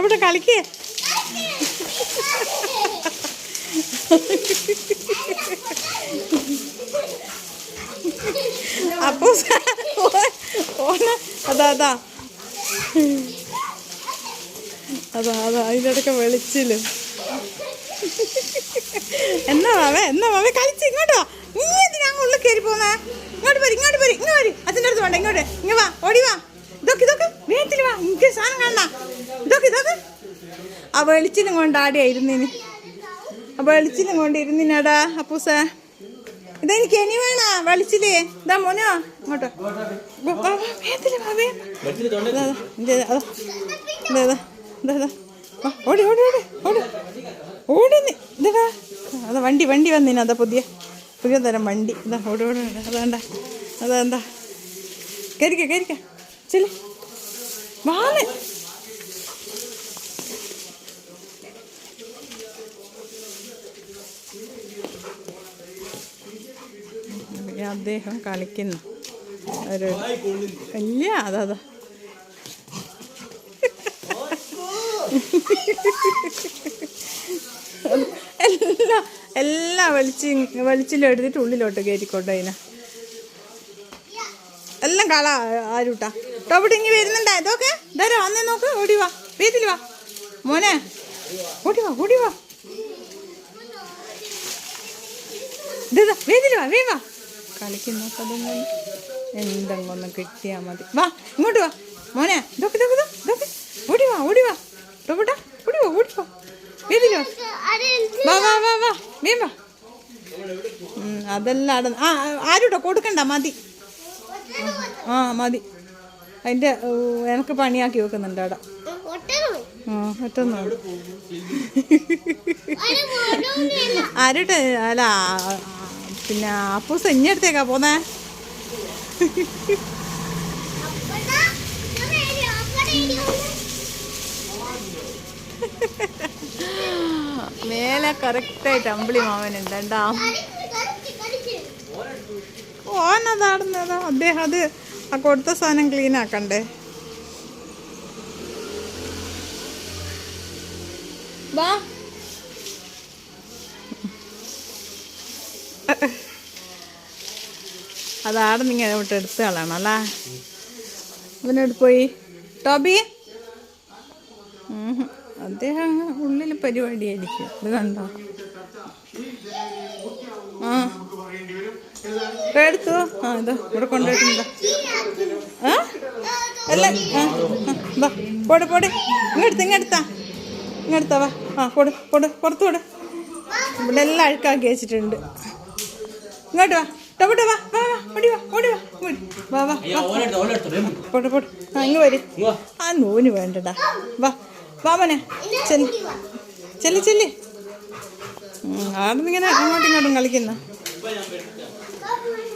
ഇവിടെ കളിക്കേ? അപ്പോ അതാ അതാ. അതാ അതാ അതിന്റെ ഇടയ്ക്ക് എന്നാ മാവേ എന്നാ മാവേ കളിച്ച് ഇങ്ങോട്ട്. നീ അങ്ങ് ഉള്ളിൽ കയറി പോന്നേ ഇങ്ങോട്ട് വരി ഇങ്ങോട്ട് വരി ഇങ്ങോട്ട് വരി. അച്ഛന്റെ അടുത്ത് വേണ്ട ഇങ്ങോട്ട് ഇങ്ങ വാ ഓടി വാ. വാ എനിക്ക് സാധനം കാണണ്ട ഇതൊക്കെ ഇതൊക്കെ. ആ വെളിച്ചിലും കൊണ്ട് ആടിയായിരുന്നിന് ആ വെളിച്ചിലും കൊണ്ട് ഇരുന്നിനാടാ അപ്പൂസ. ഇതെനിക്ക് ഇനി വേണ വെളിച്ചിൽ? ഇതാ മോനോ ഇങ്ങോട്ടോ. ഓടി ഓടി ഓടി ഓടി. ഓടി. ഇതാ അതാ വണ്ടി വണ്ടി വന്നിന് അതാ പുതിയ. പുതിയ തരം വണ്ടി. ഇതാ ഓടി ഓടി. അതാണ്ട അതാ എന്താ കരിക്ക കരിക്ക ചെൽ വാന്ന്. അദ്ദേഹം കളിക്കുന്നു. അല്ല അതാ എല്ലാം എല്ലാം വലിച്ച് വലിച്ചിലും എടുത്തിട്ട് ഉള്ളിലോട്ട് കയറ്റിക്കോട്ടെ അതിനെ. എല്ലാം കള ആരുട്ടാ? ടോപ്പിട്ട് ഇങ്ങി വരുന്നുണ്ടാ. ഇതൊക്കെ ഇതാരാ വന്നേ നോക്ക്. ഓടി വാ. വീട്ടിൽ വാ. മോനെ. ഓടി വാ ഓടി വാ. ഇതാ വീട്ടിൽ വാ വേ വാ. കളിക്കുന്നതൊന്നും എന്തെങ്കിലും ഒന്ന് കിട്ടിയാൽ മതി. വാ ഇങ്ങോട്ട് വാ. മോനെ ഇതൊക്കെ ഇതൊക്കെ, ഇതൊക്കെ ഓടി വാ ഓടി വാ. ടോപ്പിട്ടാ ഓടി വാ ഓടി വാ. വീട്ടിൽ വാ. വാ വാ വാ വാ. വേ വാ. അതെല്ലാം ആ ആരുട്ടോ? കൊടുക്കണ്ട മതി. ആ മതി. അതിന്റെ എനിക്ക് പണിയാക്കി വെക്കുന്നുണ്ട് അവിടെ. ഒറ്റൊന്നും അല്ല പിന്നെ അപ്പൂസ് ഇഞ്ഞടുത്തേക്കാ പോന്നേ? മേലെ കറക്റ്റായിട്ട് അമ്പിളി മാമനുണ്ട് എന്താ ഓനതാടുന്നതാ അദ്ദേഹം അത് ആ കൊടുത്ത സാധനം ക്ലീൻ ആക്കണ്ടേ? വാ. അതാടെ നിങ്ങൾ ഇവിടെ എടുത്ത ആളാണ് അല്ലേ? പോയി. ടോബി. അദ്ദേഹം ഉള്ളിൽ പരിപാടിയായിരിക്കും. ഇത് കണ്ടോ? ആ. എടുത്തു? ആ ഇതാ ഇവിടെ കൊണ്ടുപോയിട്ടുണ്ട്. അല്ല വാ പോട് പോട്. ഇങ്ങെടുത്ത് ഇങ്ങെടുത്താ. ഇങ്ങെടുത്താ വാ. ആ പോട് പോട്. പുറത്ത് പോട്. ഇവിടെ എല്ലാം അഴുക്കാക്കി വെച്ചിട്ടുണ്ട്. ഇങ്ങോട്ട് വാ. ടൊപ്പട്ട് വാ. വാ വാ. ഓടി വാ ഓടി വാ. വാ വാ വാ. പോട് പോട്. ആ ഇങ്ങ് വരി. ആ നൂന് വേണ്ടടാ. വാ വാ മോനെ. ചെല്ല്. ചെല്ലി ചെല്ലി. ആടുന്നിങ്ങനെ അങ്ങോട്ടും ഇങ്ങോട്ടും കളിക്കുന്ന.